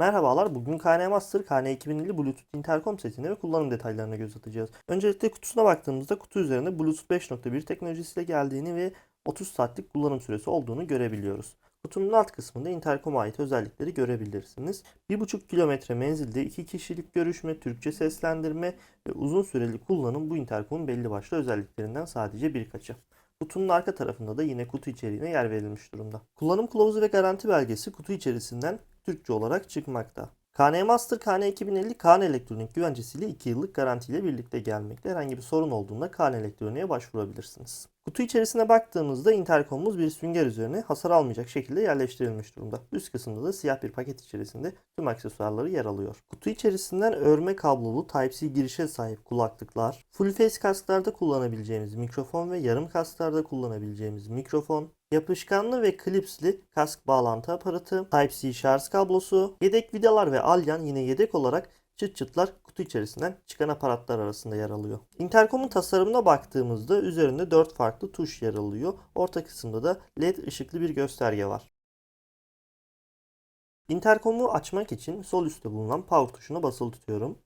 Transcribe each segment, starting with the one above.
Merhabalar, bugün KN Master KN2050 Bluetooth interkom setine ve kullanım detaylarına göz atacağız. Öncelikle kutusuna baktığımızda kutu üzerinde Bluetooth 5.1 teknolojisiyle geldiğini ve 30 saatlik kullanım süresi olduğunu görebiliyoruz. Kutunun alt kısmında interkoma ait özellikleri görebilirsiniz. 1.5 kilometre menzilde 2 kişilik görüşme, Türkçe seslendirme ve uzun süreli kullanım bu interkomun belli başlı özelliklerinden sadece birkaçı. Kutunun arka tarafında da yine kutu içeriğine yer verilmiş durumda. Kullanım kılavuzu ve garanti belgesi kutu içerisinden Türkçe olarak çıkmakta. KN Master KN 2050 KN Elektronik güvencesiyle 2 yıllık garantiyle birlikte gelmekte. Herhangi bir sorun olduğunda KN Elektronik'e başvurabilirsiniz. Kutu içerisine baktığımızda interkomumuz bir sünger üzerine hasar almayacak şekilde yerleştirilmiş durumda. Üst kısımda da siyah bir paket içerisinde tüm aksesuarları yer alıyor. Kutu içerisinden örme kablolu Type-C girişe sahip kulaklıklar, full face kasklarda kullanabileceğimiz mikrofon ve yarım kasklarda kullanabileceğimiz mikrofon, Yapışkanlı ve klipsli kask bağlantı aparatı, Type-C şarj kablosu, yedek vidalar ve alyan yine yedek olarak çıt çıtlar kutu içerisinden çıkan aparatlar arasında yer alıyor. Interkom'un tasarımına baktığımızda üzerinde 4 farklı tuş yer alıyor. Orta kısımda da LED ışıklı bir gösterge var. Interkom'u açmak için sol üstte bulunan power tuşuna basılı tutuyorum.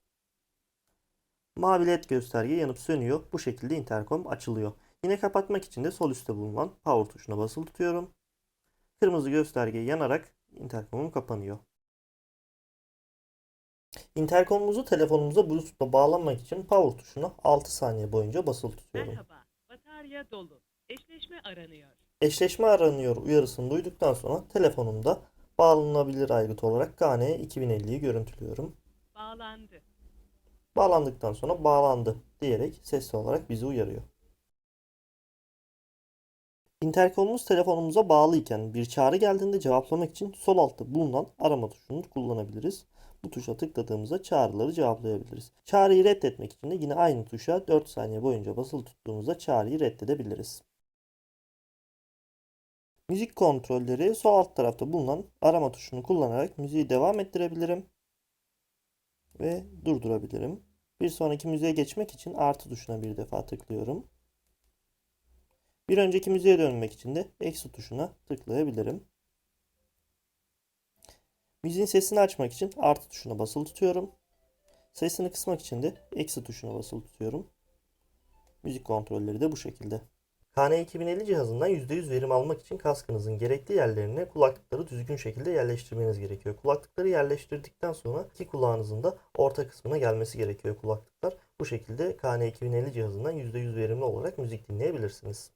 Mavi LED gösterge yanıp sönüyor. Bu şekilde interkom açılıyor. Yine kapatmak için de sol üstte bulunan power tuşuna basılı tutuyorum. Kırmızı gösterge yanarak interkomum kapanıyor. Interkomumuzu telefonumuza Bluetooth'la bağlamak için power tuşuna 6 saniye boyunca basılı tutuyorum. Merhaba, batarya dolu. Eşleşme aranıyor. Eşleşme aranıyor uyarısını duyduktan sonra telefonumda bağlanabilir aygıt olarak KN 2050'yi görüntülüyorum. Bağlandı. Bağlandıktan sonra bağlandı diyerek sesli olarak bizi uyarıyor. Interkomumuz telefonumuza bağlı iken bir çağrı geldiğinde cevaplamak için sol altta bulunan arama tuşunu kullanabiliriz. Bu tuşa tıkladığımızda çağrıları cevaplayabiliriz. Çağrıyı reddetmek için de yine aynı tuşa 4 saniye boyunca basılı tuttuğumuzda çağrıyı reddedebiliriz. Müzik kontrolleri sol alt tarafta bulunan arama tuşunu kullanarak müziği devam ettirebilirim ve durdurabilirim. Bir sonraki müziğe geçmek için artı tuşuna bir defa tıklıyorum. Bir önceki müziğe dönmek için de eksi tuşuna tıklayabilirim. Müziğin sesini açmak için artı tuşuna basılı tutuyorum. Sesini kısmak için de eksi tuşuna basılı tutuyorum. Müzik kontrolleri de bu şekilde. KN 2050 cihazından %100 verim almak için kaskınızın gerekli yerlerine kulaklıkları düzgün şekilde yerleştirmeniz gerekiyor. Kulaklıkları yerleştirdikten sonra iki kulağınızın da orta kısmına gelmesi gerekiyor kulaklıklar. Bu şekilde KN 2050 cihazından %100 verimli olarak müzik dinleyebilirsiniz.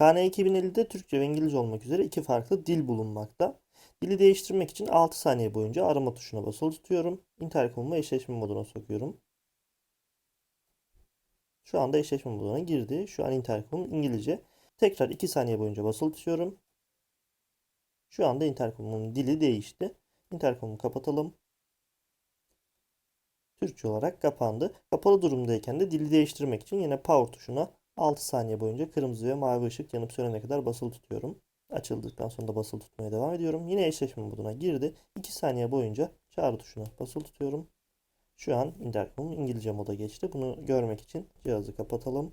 KN 2050'de Türkçe ve İngilizce olmak üzere iki farklı dil bulunmakta. Dili değiştirmek için 6 saniye boyunca arama tuşuna basılı tutuyorum. Interkomumu eşleşme moduna sokuyorum. Şu anda eşleşme moduna girdi. Şu an interkomum İngilizce. Tekrar 2 saniye boyunca basılı tutuyorum. Şu anda interkomumun dili değişti. Interkomu kapatalım. Türkçe olarak kapandı. Kapalı durumdayken de dili değiştirmek için yine power tuşuna 6 saniye boyunca kırmızı ve mavi ışık yanıp sönene kadar basılı tutuyorum. Açıldıktan sonra da basılı tutmaya devam ediyorum. Yine eşleşme moduna girdi. 2 saniye boyunca çağrı tuşuna basılı tutuyorum. Şu an intercom İngilizce moda geçti. Bunu görmek için cihazı kapatalım.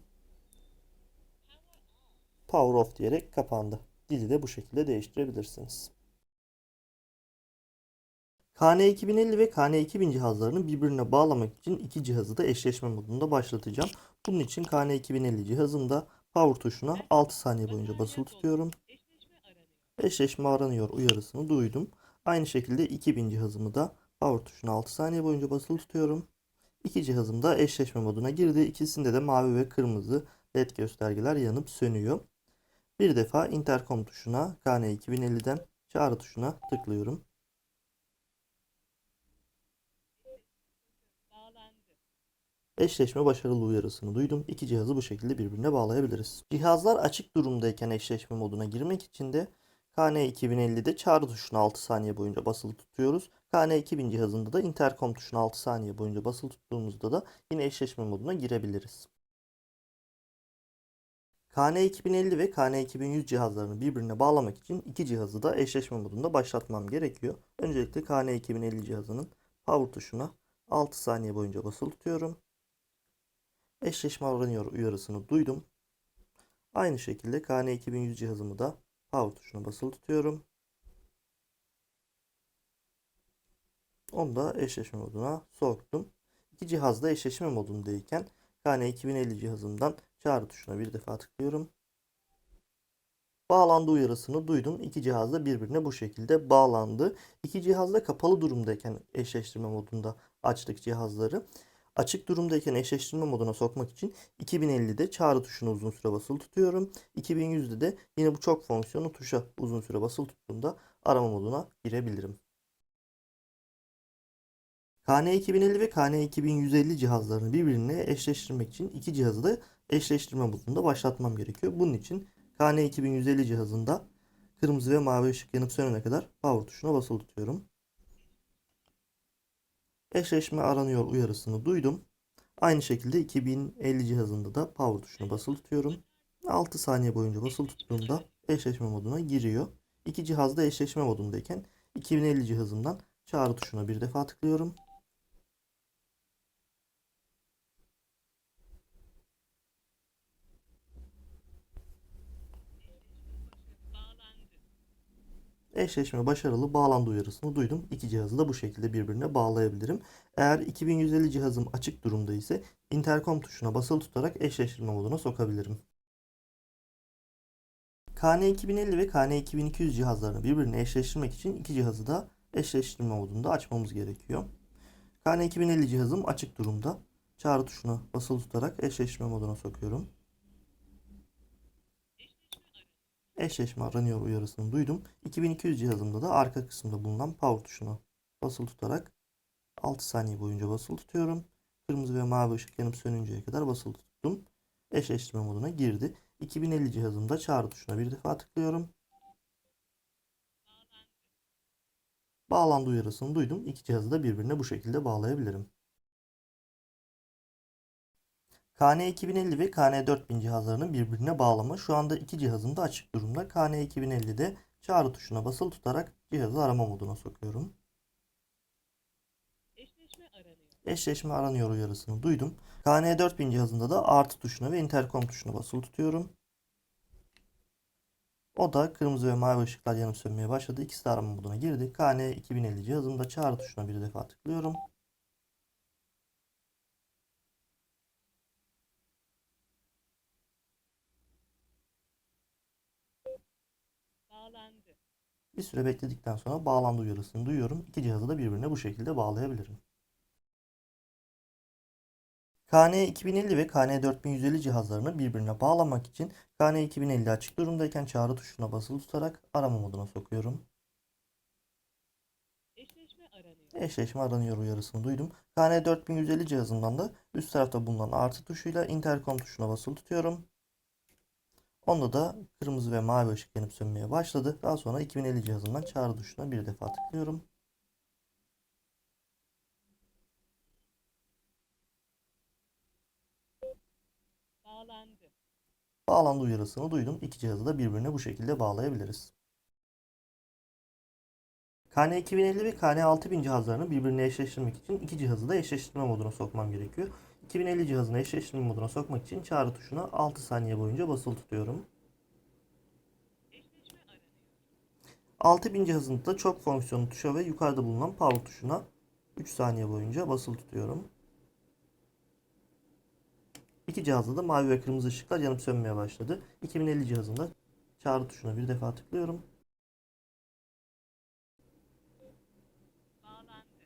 Power off diyerek kapandı. Dili de bu şekilde değiştirebilirsiniz. KN 2050 ve KN 2000 cihazlarını birbirine bağlamak için iki cihazı da eşleşme modunda başlatacağım. Bunun için KN 2050 cihazımda power tuşuna 6 saniye boyunca basılı tutuyorum. Eşleşme aranıyor. Uyarısını duydum. Aynı şekilde 2000 cihazımı da power tuşuna 6 saniye boyunca basılı tutuyorum. İki cihazım da eşleşme moduna girdi. İkisinde de mavi ve kırmızı led göstergeler yanıp sönüyor. Bir defa intercom tuşuna KN 2050'den çağrı tuşuna tıklıyorum. Eşleşme başarılı uyarısını duydum. İki cihazı bu şekilde birbirine bağlayabiliriz. Cihazlar açık durumdayken eşleşme moduna girmek için de KN 2050'de çağrı tuşuna 6 saniye boyunca basılı tutuyoruz. KN 2000 cihazında da intercom tuşuna 6 saniye boyunca basılı tuttuğumuzda da yine eşleşme moduna girebiliriz. KN 2050 ve KN 2100 cihazlarını birbirine bağlamak için iki cihazı da eşleşme modunda başlatmam gerekiyor. Öncelikle KN 2050 cihazının power tuşuna 6 saniye boyunca basılı tutuyorum. Eşleşme aranıyor uyarısını duydum. Aynı şekilde KN 2100 cihazımı da power tuşuna basılı tutuyorum. Onu da eşleşme moduna soktum. İki cihazda eşleşme modundayken KN 2050 cihazımdan çağrı tuşuna bir defa tıklıyorum. Bağlandı uyarısını duydum. İki cihaz da birbirine bu şekilde bağlandı. İki cihaz da kapalı durumdayken eşleştirme modunda açtık cihazları. Açık durumdayken eşleştirme moduna sokmak için 2050'de çağrı tuşuna uzun süre basılı tutuyorum. 2100'de de yine bu çok fonksiyonu tuşa uzun süre basılı tuttuğumda arama moduna girebilirim. KN 2050 ve KN 2150 cihazlarını birbirine eşleştirmek için iki cihazı da eşleştirme modunda başlatmam gerekiyor. Bunun için KN 2150 cihazında kırmızı ve mavi ışık yanıp sönene kadar power tuşuna basılı tutuyorum. Eşleşme aranıyor uyarısını duydum. Aynı şekilde 2050 cihazında da power tuşuna basılı tutuyorum. 6 saniye boyunca basılı tuttuğumda eşleşme moduna giriyor. İki cihaz da eşleşme modundayken 2050 cihazımdan çağrı tuşuna bir defa tıklıyorum. Eşleşme başarılı bağlandı uyarısını duydum. İki cihazı da bu şekilde birbirine bağlayabilirim. Eğer 2150 cihazım açık durumda ise intercom tuşuna basılı tutarak eşleştirme moduna sokabilirim. KN 2050 ve KN 2200 cihazlarını birbirine eşleştirmek için iki cihazı da eşleştirme modunda açmamız gerekiyor. KN 2050 cihazım açık durumda. Çağrı tuşuna basılı tutarak eşleştirme moduna sokuyorum. Eşleşme aranıyor uyarısını duydum. 2200 cihazımda da arka kısımda bulunan power tuşuna basılı tutarak 6 saniye boyunca basılı tutuyorum. Kırmızı ve mavi ışık yanıp sönünceye kadar basılı tuttum. Eşleştirme moduna girdi. 2050 cihazımda çağrı tuşuna bir defa tıklıyorum. Bağlandı uyarısını duydum. İki cihazı da birbirine bu şekilde bağlayabilirim. KN 2050 ve KN 4000 cihazlarının birbirine bağlama şu anda iki cihazım da açık durumda. KN 2050'de çağrı tuşuna basılı tutarak cihazı arama moduna sokuyorum. Eşleşme aranıyor. Eşleşme aranıyor uyarısını duydum. KN 4000 cihazında da artı tuşuna ve intercom tuşuna basılı tutuyorum. O da kırmızı ve mavi ışıklar yanıp sönmeye başladı. İkisi de arama moduna girdi. KN 2050 cihazımda çağrı tuşuna bir defa tıklıyorum. Bir süre bekledikten sonra bağlandı uyarısını duyuyorum. İki cihazı da birbirine bu şekilde bağlayabilirim. KN 2050 ve KN 4150 cihazlarını birbirine bağlamak için KN 2050 açık durumdayken çağrı tuşuna basılı tutarak arama moduna sokuyorum. Eşleşme aranıyor. Eşleşme aranıyor uyarısını duydum. KN 4150 cihazından da üst tarafta bulunan artı tuşuyla intercom tuşuna basılı tutuyorum. Onda da kırmızı ve mavi ışık yanıp sönmeye başladı. Daha sonra 2050 cihazından çağrı tuşuna bir defa tıklıyorum. Bağlandı. Bağlandı uyarısını duydum. İki cihazı da birbirine bu şekilde bağlayabiliriz. KN 2050 ve KN 6000 cihazlarını birbirine eşleştirmek için iki cihazı da eşleştirme moduna sokmam gerekiyor. 2050 cihazını eşleştirme moduna sokmak için çağrı tuşuna 6 saniye boyunca basılı tutuyorum. Eşleşme aranıyor. 6000 cihazında da çok fonksiyonlu tuşa ve yukarıda bulunan power tuşuna 3 saniye boyunca basılı tutuyorum. İki cihazda da mavi ve kırmızı ışıklar yanıp sönmeye başladı. 2050 cihazında çağrı tuşuna bir defa tıklıyorum. Bağlandı.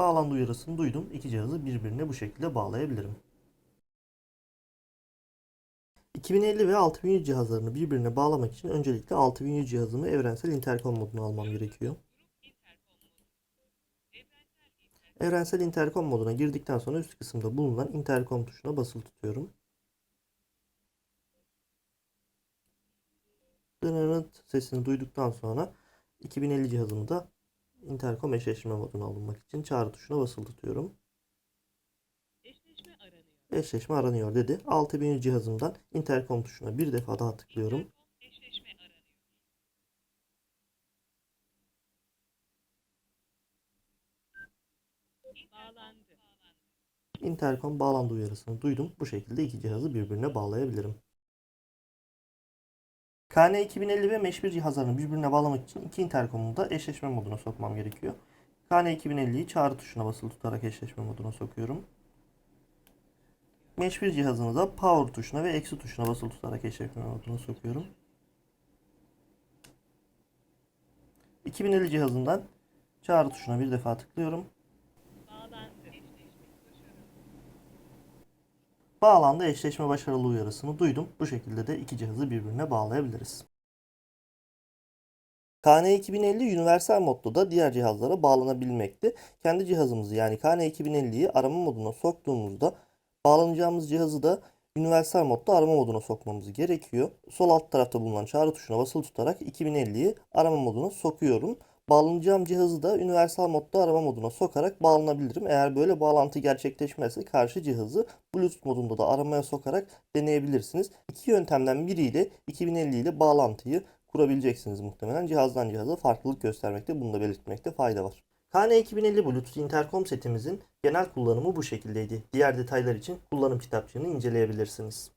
Bağlandı uyarısını duydum. İki cihazı birbirine bu şekilde bağlayabilirim. 2050 ve 6100 cihazlarını birbirine bağlamak için öncelikle 6100 cihazımı evrensel intercom moduna almam gerekiyor. Evrensel intercom moduna girdikten sonra üst kısımda bulunan intercom tuşuna basılı tutuyorum. Dınırınt sesini duyduktan sonra 2050 cihazımı da intercom eşleştirme moduna alınmak için çağrı tuşuna basılı tutuyorum. Eşleşme aranıyor. Eşleşme aranıyor dedi. 6100 cihazımdan intercom tuşuna bir defa daha tıklıyorum. Eşleşme. Bağlandı. Intercom bağlandı uyarısını duydum. Bu şekilde iki cihazı birbirine bağlayabilirim. KN 2050 ve Mesh 1 cihazlarını birbirine bağlamak için iki interkomu da eşleşme moduna sokmam gerekiyor. KN 2050'yi çağrı tuşuna basılı tutarak eşleşme moduna sokuyorum. Mesh 1 cihazını da power tuşuna ve eksi tuşuna basılı tutarak eşleşme moduna sokuyorum. 2050 cihazından çağrı tuşuna bir defa tıklıyorum. Bağlandı. Eşleşme başarılı. Bağlandı eşleşme başarılı uyarısını duydum. Bu şekilde de iki cihazı birbirine bağlayabiliriz. KN 2050 universal modda da diğer cihazlara bağlanabilmekte. Kendi cihazımızı yani KN 2050'yi arama moduna soktuğumuzda bağlanacağımız cihazı da universal modda arama moduna sokmamız gerekiyor. Sol alt tarafta bulunan çağrı tuşuna basılı tutarak 2050'yi arama moduna sokuyorum. Bağlanacağım cihazı da universal modda arama moduna sokarak bağlanabilirim. Eğer böyle bağlantı gerçekleşmezse karşı cihazı Bluetooth modunda da aramaya sokarak deneyebilirsiniz. İki yöntemden biriyle 2050 ile bağlantıyı kurabileceksiniz muhtemelen. Cihazdan cihaza farklılık göstermekte, bunu da belirtmekte fayda var. KN 2050 Bluetooth interkom setimizin genel kullanımı bu şekildeydi. Diğer detaylar için kullanım kitapçığını inceleyebilirsiniz.